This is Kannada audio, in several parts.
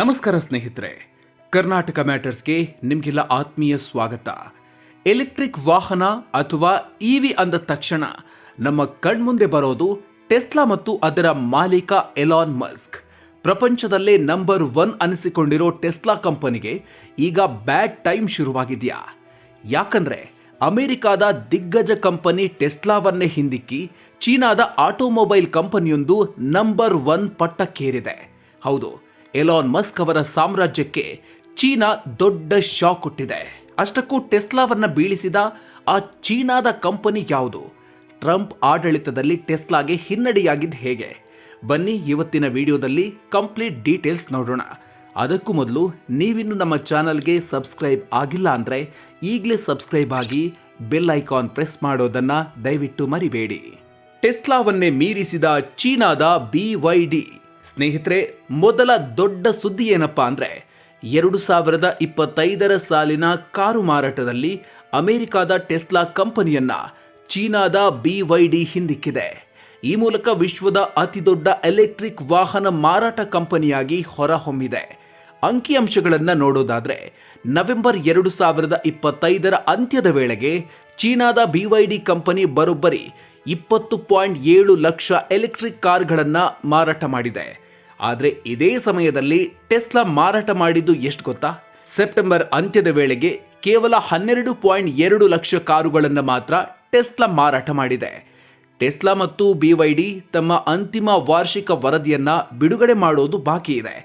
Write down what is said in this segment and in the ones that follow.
ನಮಸ್ಕಾರ ಸ್ನೇಹಿತರೆ. ಕರ್ನಾಟಕ ಮ್ಯಾಟರ್ಸ್ಗೆ ನಿಮಗೆಲ್ಲ ಆತ್ಮೀಯ ಸ್ವಾಗತ. ಎಲೆಕ್ಟ್ರಿಕ್ ವಾಹನ ಅಥವಾ ಇವಿ ಅಂದ ತಕ್ಷಣ ನಮ್ಮ ಕಣ್ಮುಂದೆ ಬರೋದು ಟೆಸ್ಲಾ ಮತ್ತು ಅದರ ಮಾಲೀಕ ಎಲಾನ್ ಮಸ್ಕ್. ಪ್ರಪಂಚದಲ್ಲೇ ನಂಬರ್ ಒನ್ ಅನಿಸಿಕೊಂಡಿರೋ ಟೆಸ್ಲಾ ಕಂಪನಿಗೆ ಈಗ ಬ್ಯಾಡ್ ಟೈಮ್ ಶುರುವಾಗಿದೆಯಾ? ಯಾಕಂದ್ರೆ ಅಮೆರಿಕಾದ ದಿಗ್ಗಜ ಕಂಪನಿ ಟೆಸ್ಲಾವನ್ನೇ ಹಿಂದಿಕ್ಕಿ ಚೀನಾದ ಆಟೋಮೊಬೈಲ್ ಕಂಪನಿಯೊಂದು ನಂಬರ್ ಒನ್ ಪಟ್ಟಕ್ಕೇರಿದೆ. ಹೌದು ಎಲಾನ್ ಮಸ್ಕ್ ಅವರ ಸಾಮ್ರಾಜ್ಯಕ್ಕೆ ಚೀನಾ ದೊಡ್ಡ ಶಾಕ್ ಕೊಟ್ಟಿದೆ ಅಷ್ಟಕ್ಕೂ ಟೆಸ್ಲಾವನ್ನ ಬೀಳಿಸಿದ ಆ ಚೀನಾದ ಕಂಪನಿ ಯಾವುದು? ಟ್ರಂಪ್ ಆಡಳಿತದಲ್ಲಿ ಟೆಸ್ಲಾಗೆ ಹಿನ್ನಡೆಯಾಗಿದ್ದು ಹೇಗೆ? ಬನ್ನಿ ಇವತ್ತಿನ ವಿಡಿಯೋದಲ್ಲಿ ಕಂಪ್ಲೀಟ್ ಡೀಟೇಲ್ಸ್ ನೋಡೋಣ. ಅದಕ್ಕೂ ಮೊದಲು ನೀವಿನ್ನು ನಮ್ಮ ಚಾನಲ್ಗೆ ಸಬ್ಸ್ಕ್ರೈಬ್ ಆಗಿಲ್ಲ ಅಂದರೆ ಈಗಲೇ ಸಬ್ಸ್ಕ್ರೈಬ್ ಆಗಿ ಬೆಲ್ ಐಕಾನ್ ಪ್ರೆಸ್ ಮಾಡೋದನ್ನು ದಯವಿಟ್ಟು ಮರಿಬೇಡಿ. ಟೆಸ್ಲಾವನ್ನೇ ಮೀರಿಸಿದ ಚೀನಾದ ಬಿ ವೈ ಡಿ ಸ್ನೇಹಿತರೆ, ಮೊದಲ ದೊಡ್ಡ ಸುದ್ದಿ ಏನಪ್ಪಾ ಅಂದ್ರೆ, ಎರಡು ಸಾವಿರದ ಇಪ್ಪತ್ತೈದರ ಸಾಲಿನ ಕಾರು ಮಾರಾಟದಲ್ಲಿ ಅಮೆರಿಕಾದ ಟೆಸ್ಲಾ ಕಂಪನಿಯನ್ನ ಚೀನಾದ ಬಿವೈಡಿ ಹಿಂದಿಕ್ಕಿದೆ. ಈ ಮೂಲಕ ವಿಶ್ವದ ಅತಿದೊಡ್ಡ ಎಲೆಕ್ಟ್ರಿಕ್ ವಾಹನ ಮಾರಾಟ ಕಂಪನಿಯಾಗಿ ಹೊರಹೊಮ್ಮಿದೆ. ಅಂಕಿಅಂಶಗಳನ್ನು ನೋಡೋದಾದ್ರೆ, ನವೆಂಬರ್ ಎರಡು ಸಾವಿರದ ಇಪ್ಪತ್ತೈದರ ಅಂತ್ಯದ ವೇಳೆಗೆ ಚೀನಾದ ಬಿವೈಡಿ ಕಂಪನಿ ಬರೋಬ್ಬರಿ ಇಪ್ಪತ್ತು ಪಾಯಿಂಟ್ ಏಳು ಲಕ್ಷ ಎಲೆಕ್ಟ್ರಿಕ್ ಕಾರ್ಗಳನ್ನು ಮಾರಾಟ ಮಾಡಿದೆ. ಆದರೆ ಇದೇ ಸಮಯದಲ್ಲಿ ಟೆಸ್ಲಾ ಮಾರಾಟ ಮಾಡಿದ್ದು ಎಷ್ಟು ಗೊತ್ತಾ? ಸೆಪ್ಟೆಂಬರ್ ಅಂತ್ಯದ ವೇಳೆಗೆ ಕೇವಲ ಹನ್ನೆರಡು ಪಾಯಿಂಟ್ ಎರಡು ಲಕ್ಷ ಕಾರುಗಳನ್ನು ಮಾತ್ರ ಟೆಸ್ಲಾ ಮಾರಾಟ ಮಾಡಿದೆ. ಟೆಸ್ಲಾ ಮತ್ತು ಬಿವೈಡಿ ತಮ್ಮ ಅಂತಿಮ ವಾರ್ಷಿಕ ವರದಿಯನ್ನು ಬಿಡುಗಡೆ ಮಾಡೋದು ಬಾಕಿ ಇದೆ.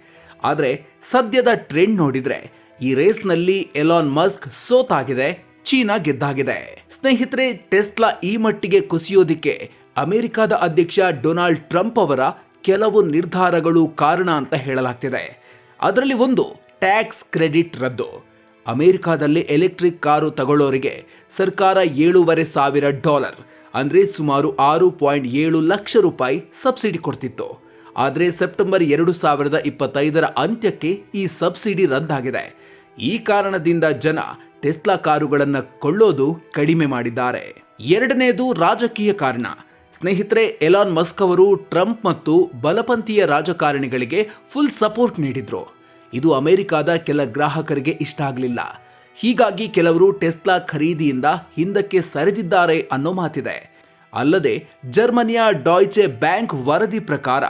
ಆದರೆ ಸದ್ಯದ ಟ್ರೆಂಡ್ ನೋಡಿದರೆ ಈ ರೇಸ್ನಲ್ಲಿ ಎಲಾನ್ ಮಸ್ಕ್ ಸೋತಾಗಿದೆ. ಚೀನಾ ಗೆದ್ದಾಗಿದೆ. ಸ್ನೇಹಿತರೆ, ಟೆಸ್ಲಾ ಈ ಮಟ್ಟಿಗೆ ಕುಸಿಯೋದಿಕ್ಕೆ ಅಮೆರಿಕದ ಅಧ್ಯಕ್ಷ ಡೊನಾಲ್ಡ್ ಟ್ರಂಪ್ ಅವರ ಕೆಲವು ನಿರ್ಧಾರಗಳು ಕಾರಣ ಅಂತ ಹೇಳಲಾಗ್ತಿದೆ. ಅದರಲ್ಲಿ ಒಂದು, ಟ್ಯಾಕ್ಸ್ ಕ್ರೆಡಿಟ್ ರದ್ದು. ಅಮೆರಿಕಾದಲ್ಲಿ ಎಲೆಕ್ಟ್ರಿಕ್ ಕಾರು ತಗೊಳ್ಳೋರಿಗೆ ಸರ್ಕಾರ ಏಳೂವರೆ ಸಾವಿರ ಡಾಲರ್, ಅಂದ್ರೆ ಸುಮಾರು ಆರು ಪಾಯಿಂಟ್ ಏಳು ಲಕ್ಷ ರೂಪಾಯಿ ಸಬ್ಸಿಡಿ ಕೊಡ್ತಿತ್ತು. ಆದರೆ ಸೆಪ್ಟೆಂಬರ್ ಎರಡು ಸಾವಿರದ ಇಪ್ಪತ್ತೈದರ ಅಂತ್ಯಕ್ಕೆ ಈ ಸಬ್ಸಿಡಿ ರದ್ದಾಗಿದೆ. ಈ ಕಾರಣದಿಂದ ಜನ ಟೆಸ್ಲಾ ಕಾರುಗಳನ್ನು ಕೊಳ್ಳೋದು ಕಡಿಮೆ ಮಾಡಿದ್ದಾರೆ. ಎರಡನೇದು ರಾಜಕೀಯ ಕಾರಣ. ಸ್ನೇಹಿತರೆ, ಎಲಾನ್ ಮಸ್ಕ್ ಅವರು ಟ್ರಂಪ್ ಮತ್ತು ಬಲಪಂಥೀಯ ರಾಜಕಾರಣಿಗಳಿಗೆ ಫುಲ್ ಸಪೋರ್ಟ್ ನೀಡಿದ್ರು. ಇದು ಅಮೆರಿಕಾದ ಕೆಲ ಗ್ರಾಹಕರಿಗೆ ಇಷ್ಟ ಆಗಲಿಲ್ಲ. ಹೀಗಾಗಿ ಕೆಲವರು ಟೆಸ್ಲಾ ಖರೀದಿಯಿಂದ ಹಿಂದಕ್ಕೆ ಸರಿದಿದ್ದಾರೆ ಅನ್ನೋ ಮಾತಿದೆ. ಅಲ್ಲದೆ, ಜರ್ಮನಿಯ ಡಾಯ್ಚೆ ಬ್ಯಾಂಕ್ ವರದಿ ಪ್ರಕಾರ,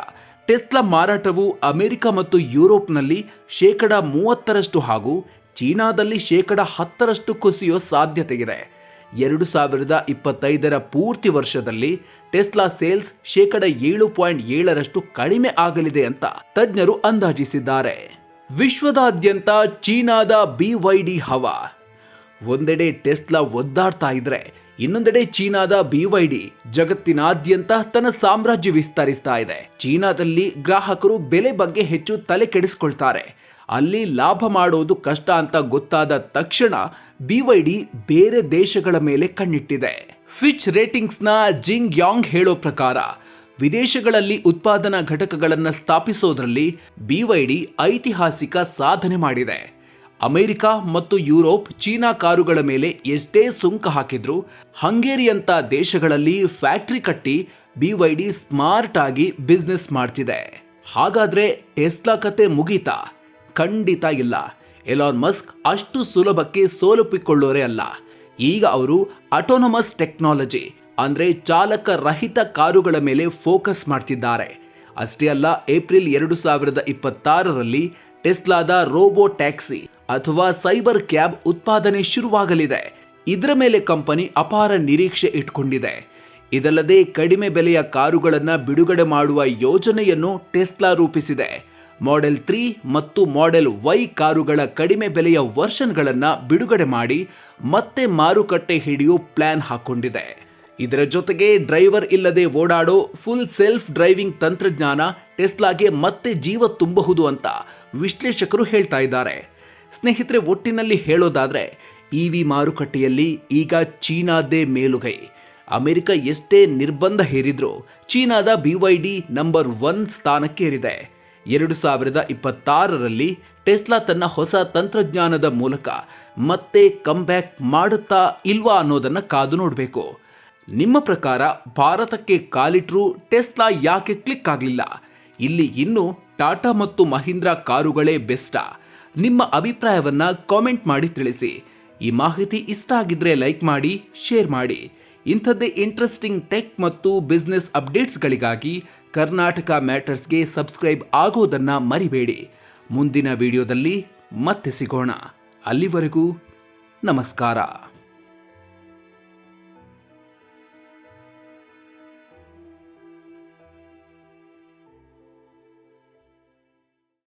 ಟೆಸ್ಲಾ ಮಾರಾಟವು ಅಮೆರಿಕ ಮತ್ತು ಯುರೋಪ್ನಲ್ಲಿ ಶೇಕಡ ಮೂವತ್ತರಷ್ಟು ಹಾಗೂ ಚೀನಾದಲ್ಲಿ ಶೇಕಡ ಹತ್ತರಷ್ಟು ಕುಸಿಯೋ ಸಾಧ್ಯತೆ ಇದೆ ಎರಡು ಸಾವಿರದ ಇಪ್ಪತ್ತೈದರ ಪೂರ್ತಿ ವರ್ಷದಲ್ಲಿ ಟೆಸ್ಲಾ ಸೇಲ್ಸ್ ಶೇಕಡ ಏಳು ಪಾಯಿಂಟ್ ಏಳರಷ್ಟು ಕಡಿಮೆ ಆಗಲಿದೆ ಅಂತ ತಜ್ಞರು ಅಂದಾಜಿಸಿದ್ದಾರೆ. ವಿಶ್ವದಾದ್ಯಂತ ಚೀನಾದ ಬಿವೈಡಿ ಹವಾ. ಒಂದೆಡೆ ಟೆಸ್ಲಾ ಒದ್ದಾಡ್ತಾ ಇದ್ರೆ ಇನ್ನೊಂದೆಡೆ ಚೀನಾದ ಬಿವೈಡಿ ಜಗತ್ತಿನಾದ್ಯಂತ ತನ್ನ ಸಾಮ್ರಾಜ್ಯ ವಿಸ್ತರಿಸ್ತಾ ಇದೆ. ಚೀನಾದಲ್ಲಿ ಗ್ರಾಹಕರು ಬೆಲೆ ಬಗ್ಗೆ ಹೆಚ್ಚು ತಲೆ ಕೆಡಿಸ್ಕೊಳ್ತಾರೆ ಅಲ್ಲಿ ಲಾಭ ಮಾಡೋದು ಕಷ್ಟ ಅಂತ ಗೊತ್ತಾದ ತಕ್ಷಣ ಬಿವೈಡಿ ಬೇರೆ ದೇಶಗಳ ಮೇಲೆ ಕಣ್ಣಿಟ್ಟಿದೆ. ಫಿಚ್ ರೇಟಿಂಗ್ಸ್ನ ಜಿಂಗ್ ಯಾಂಗ್ ಹೇಳೋ ಪ್ರಕಾರ, ವಿದೇಶಗಳಲ್ಲಿ ಉತ್ಪಾದನಾ ಘಟಕಗಳನ್ನು ಸ್ಥಾಪಿಸೋದ್ರಲ್ಲಿ ಬಿವೈಡಿ ಐತಿಹಾಸಿಕ ಸಾಧನೆ ಮಾಡಿದೆ. ಅಮೆರಿಕ ಮತ್ತು ಯುರೋಪ್ ಚೀನಾ ಕಾರುಗಳ ಮೇಲೆ ಎಷ್ಟೇ ಸುಂಕ ಹಾಕಿದ್ರು ಹಂಗೇರಿಯಂಥ ದೇಶಗಳಲ್ಲಿ ಫ್ಯಾಕ್ಟ್ರಿ ಕಟ್ಟಿ ಬಿವೈಡಿ ಸ್ಮಾರ್ಟ್ ಆಗಿ ಬಿಸ್ನೆಸ್ ಮಾಡ್ತಿದೆ. ಹಾಗಾದ್ರೆ ಟೆಸ್ಲಾ ಕತೆ ಮುಗೀತಾ? ಖಂಡಿತ ಇಲ್ಲ. ಎಲಾನ್ ಮಸ್ಕ್ ಅಷ್ಟು ಸುಲಭಕ್ಕೆ ಸೋಲುಪಿಕೊಳ್ಳೋರೇ ಅಲ್ಲ. ಈಗ ಅವರು ಅಟೋನಮಸ್ ಟೆಕ್ನಾಲಜಿ ಅಂದ್ರೆ ಚಾಲಕ ರಹಿತ ಕಾರುಗಳ ಮೇಲೆ ಫೋಕಸ್ ಮಾಡ್ತಿದ್ದಾರೆ. ಅಷ್ಟೇ ಅಲ್ಲ, ಏಪ್ರಿಲ್ ಎರಡು ಸಾವಿರದ ಇಪ್ಪತ್ತಾರರಲ್ಲಿ ಟೆಸ್ಲಾದ ರೋಬೋ ಟ್ಯಾಕ್ಸಿ ಅಥವಾ ಸೈಬರ್ ಕ್ಯಾಬ್ ಉತ್ಪಾದನೆ ಶುರುವಾಗಲಿದೆ. ಇದರ ಮೇಲೆ ಕಂಪನಿ ಅಪಾರ ನಿರೀಕ್ಷೆ ಇಟ್ಕೊಂಡಿದೆ. ಇದಲ್ಲದೆ ಕಡಿಮೆ ಬೆಲೆಯ ಕಾರುಗಳನ್ನು ಬಿಡುಗಡೆ ಮಾಡುವ ಯೋಜನೆಯನ್ನು ಟೆಸ್ಲಾ ರೂಪಿಸಿದೆ. ಮಾಡೆಲ್ ತ್ರೀ ಮತ್ತು ಮಾಡೆಲ್ ವೈ ಕಾರುಗಳ ಕಡಿಮೆ ಬೆಲೆಯ ವರ್ಷನ್ಗಳನ್ನು ಬಿಡುಗಡೆ ಮಾಡಿ ಮತ್ತೆ ಮಾರುಕಟ್ಟೆ ಹಿಡಿಯೋ ಪ್ಲಾನ್ ಹಾಕೊಂಡಿದೆ. ಇದರ ಜೊತೆಗೆ ಡ್ರೈವರ್ ಇಲ್ಲದೆ ಓಡಾಡೋ ಫುಲ್ ಸೆಲ್ಫ್ ಡ್ರೈವಿಂಗ್ ತಂತ್ರಜ್ಞಾನ ಟೆಸ್ಲಾಗೆ ಮತ್ತೆ ಜೀವ ತುಂಬಬಹುದು ಅಂತ ವಿಶ್ಲೇಷಕರು ಹೇಳ್ತಾ ಇದ್ದಾರೆ. ಸ್ನೇಹಿತರೆ, ಒಟ್ಟಿನಲ್ಲಿ ಹೇಳೋದಾದರೆ ಇ ವಿ ಮಾರುಕಟ್ಟೆಯಲ್ಲಿ ಈಗ ಚೀನಾದೇ ಮೇಲುಗೈ. ಅಮೆರಿಕ ಎಷ್ಟೇ ನಿರ್ಬಂಧ ಹೇರಿದ್ರೂ ಚೀನಾದ ಬಿವೈಡಿ ನಂಬರ್ ಒನ್ ಸ್ಥಾನಕ್ಕೇರಿದೆ. ಎರಡು ಸಾವಿರದ ಇಪ್ಪತ್ತಾರರಲ್ಲಿ ಟೆಸ್ಲಾ ತನ್ನ ಹೊಸ ತಂತ್ರಜ್ಞಾನದ ಮೂಲಕ ಮತ್ತೆ ಕಂಬ್ಯಾಕ್ ಮಾಡುತ್ತಾ ಇಲ್ವಾ ಅನ್ನೋದನ್ನು ಕಾದು ನೋಡಬೇಕು. ನಿಮ್ಮ ಪ್ರಕಾರ ಭಾರತಕ್ಕೆ ಕಾಲಿಟ್ರೂ ಟೆಸ್ಲಾ ಯಾಕೆ ಕ್ಲಿಕ್ ಆಗಲಿಲ್ಲ? ಇಲ್ಲಿ ಇನ್ನೂ ಟಾಟಾ ಮತ್ತು ಮಹೀಂದ್ರಾ ಕಾರುಗಳೇ ಬೆಸ್ಟಾ? ನಿಮ್ಮ ಅಭಿಪ್ರಾಯವನ್ನು ಕಾಮೆಂಟ್ ಮಾಡಿ ತಿಳಿಸಿ. ಈ ಮಾಹಿತಿ ಇಷ್ಟ ಆಗಿದ್ರೆ ಲೈಕ್ ಮಾಡಿ ಶೇರ್ ಮಾಡಿ. ಇಂಥದ್ದೇ ಇಂಟ್ರೆಸ್ಟಿಂಗ್ ಟೆಕ್ ಮತ್ತು ಬಿಸ್ನೆಸ್ ಅಪ್ಡೇಟ್ಸ್ಗಳಿಗಾಗಿ ಕರ್ನಾಟಕ ಮ್ಯಾಟರ್ಸ್ಗೆ ಸಬ್ಸ್ಕ್ರೈಬ್ ಆಗೋದನ್ನು ಮರಿಬೇಡಿ. ಮುಂದಿನ ವಿಡಿಯೋದಲ್ಲಿ ಮತ್ತೆ ಸಿಗೋಣ. ಅಲ್ಲಿವರೆಗೂ ನಮಸ್ಕಾರ.